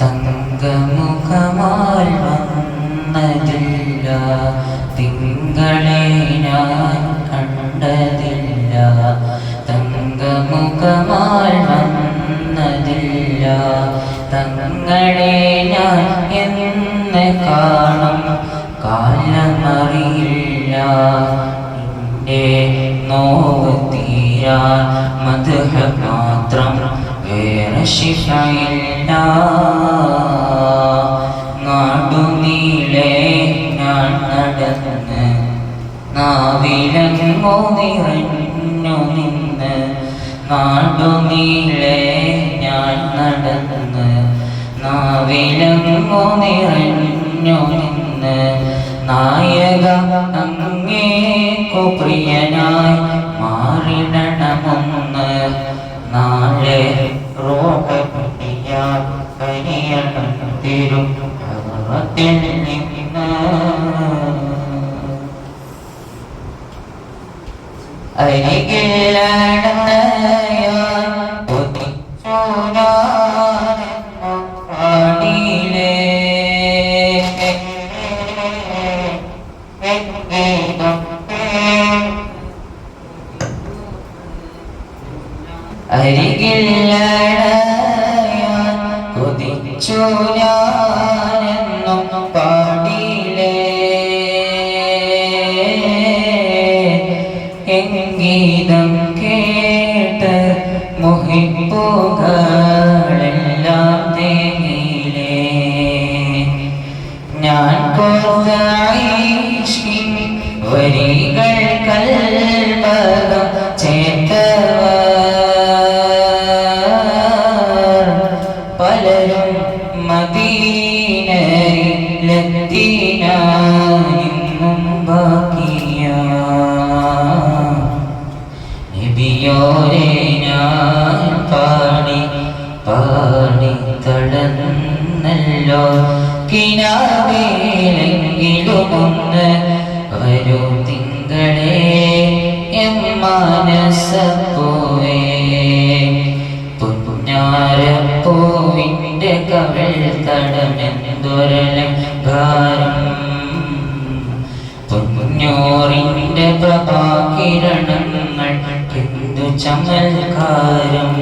തങ്കമുഖമാൽ വന്നതില്ല. തിങ്കളെ ഞാൻ കണ്ടതില്ല. തങ്കമുഖമാൽ വന്നതില്ല. ഞാൻ എന്ന് കാണും കാലമറിയില്ല. നിന്റെ നോവ് വേറെ ശിഫയില്ല. നാടുനീളെ ഞാൻ നടന്ന് നാവിലങ്ങോ നിറഞ്ഞു നിന്ന് നാടുനീളെ ഞാൻ നടന്ന് നാവിലങ്ങോ നിറഞ്ഞു നിന്ന് നായക അങ്ങേക്കു പ്രിയനായി മാറിടണമെന്ന് നാളെ റോഹത്തിയാൽ കരിയണം തിരും ഭഗവത്തിൽ നിന്ന് അരികിലടയാൻ കൊതിച്ചു ഞാനെന്നും പാടിയിലേ. എങ്കീതം കേട്ട് മുഹിപ്പുകളെല്ലാം തേങ്ങിയിലേ. ഞാൻ കോർത്ത മദീനയിലെത്തിനാനിന്നും ബാക്കിയാ നബിയോരെ ഞാൻ പാടി പാടി തളന്നല്ലോ കിനാവേലെങ്കിലും ഒന്ന് വരൂ തിങ്കളെ എം മനസ്സപ്പോവേ പുഞ്ഞാരപ്പൂവിന്റെ കവിൾ തടമെന്തൊരലങ്കാരം പൊന്നോറിന്റെ പ്രഭാകിരണങ്ങൾ എന്തു ചമൽക്കാരം.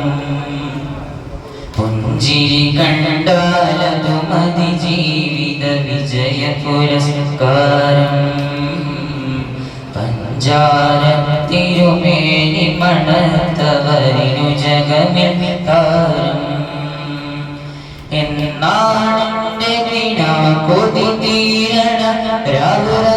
പുഞ്ചിരി കണ്ടാലതു മതി ജീവിത വിജയ പുരസ്കാരം. പഞ്ചാര തിരുമേനി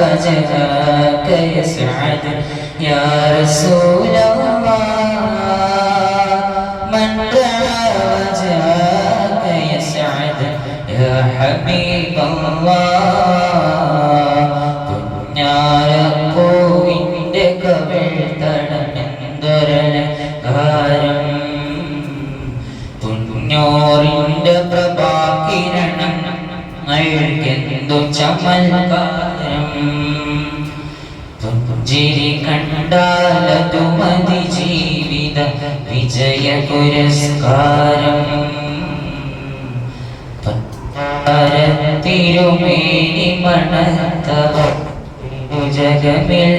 رعى وجهك يسعد يا رسول الله من رعى وجهك يسعد يا حبيب الله പുഞ്ഞാരപ്പൂവിൻ്റെ കവിൾ തടമെന്തൊരലങ്കാരം പുഞ്ഞോറിന്റെ പ്രഭാകിരണം അഴുകെന്തു ജീവിത വിജയ പുരസ്കാരം. തിരുമേനി മണത്തവ ജഗമിൽ